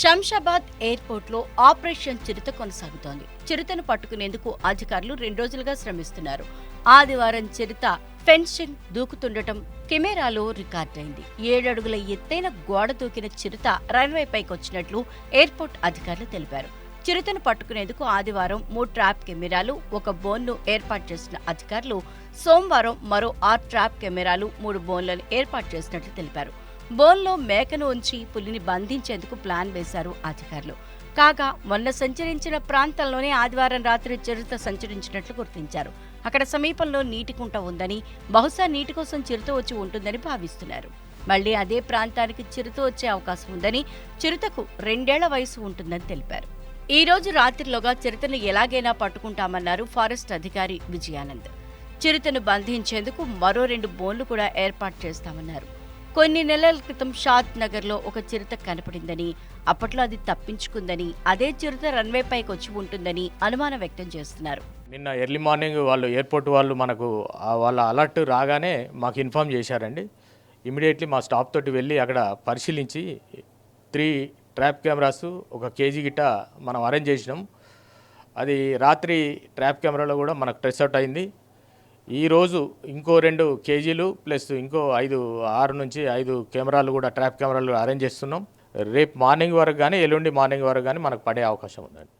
శంషాబాద్ ఎయిర్పోర్ట్లో ఆపరేషన్ చిరుత కొనసాగుతోంది. చిరుతను పట్టుకునేందుకు అధికారులు రెండు రోజులుగా శ్రమిస్తున్నారు. ఆదివారం చిరుత ఫెన్సింగ్ దూకుతుండటం కెమెరాలో రికార్డైంది. ఏడడుగుల ఎత్తైన గోడ దూకిన చిరుత రన్వే పైకి వచ్చినట్లు ఎయిర్పోర్ట్ అధికారులు తెలిపారు. చిరుతను పట్టుకునేందుకు ఆదివారం మూడు ట్రాప్ కెమెరాలు ఒక బోన్ను ఏర్పాటు చేసిన అధికారులు సోమవారం మరో ఆరు ట్రాప్ కెమెరాలు మూడు బోన్లను ఏర్పాటు చేసినట్లు తెలిపారు. బోన్లో మేకను ఉంచి పులిని బంధించేందుకు ప్లాన్ వేశారు అధికారులు. కాగా మొన్న సంచరించిన ప్రాంతంలోనే ఆదివారం రాత్రి చిరుత సంచరించినట్లు గుర్తించారు. అక్కడ సమీపంలో నీటి కుంట ఉందని బహుశా నీటి కోసం చిరుత వచ్చి ఉంటుందని భావిస్తున్నారు. మళ్ళీ అదే ప్రాంతానికి చిరుత వచ్చే అవకాశం ఉందని చిరుతకు రెండేళ్ళ వయసు ఉంటుందని తెలిపారు. ఈ రోజు రాత్రిలోగా చిరుతను ఎలాగైనా పట్టుకుంటామన్నారు ఫారెస్ట్ అధికారి విజయానంద్. చిరుతను బంధించేందుకు మరో రెండు బోన్లు కూడా ఏర్పాటు చేస్తామన్నారు. కొన్ని నెలల క్రితం షాద్ నగర్లో ఒక చిరుత కనపడిందని అప్పట్లో అది తప్పించుకుందని అదే చిరుత రన్వే పైకి వచ్చి ఉంటుందని అనుమానం వ్యక్తం చేస్తున్నారు. నిన్న ఎర్లీ మార్నింగ్ వాళ్ళు ఎయిర్పోర్ట్ వాళ్ళు మనకు వాళ్ళ అలర్ట్ రాగానే మాకు ఇన్ఫామ్ చేశారండి. ఇమీడియట్లీ మా స్టాఫ్ తోటి వెళ్ళి అక్కడ పరిశీలించి త్రీ ట్రాప్ కెమెరాస్ ఒక కేజీ గిట్ట మనం అరేంజ్ చేసినాం. అది రాత్రి ట్రాప్ కెమెరాలో కూడా మనకు ట్రెస్ అవుట్ అయింది. ఈరోజు ఇంకో రెండు కేజీలు ప్లస్ ఇంకో ఐదు ఆరు నుంచి ఐదు కెమెరాలు కూడా ట్రాప్ కెమెరాలు అరేంజ్ చేస్తున్నాం. రేపు మార్నింగ్ వరకు కానీ ఎల్లుండి మార్నింగ్ వరకు కానీ మనకు పడే అవకాశం ఉందండి.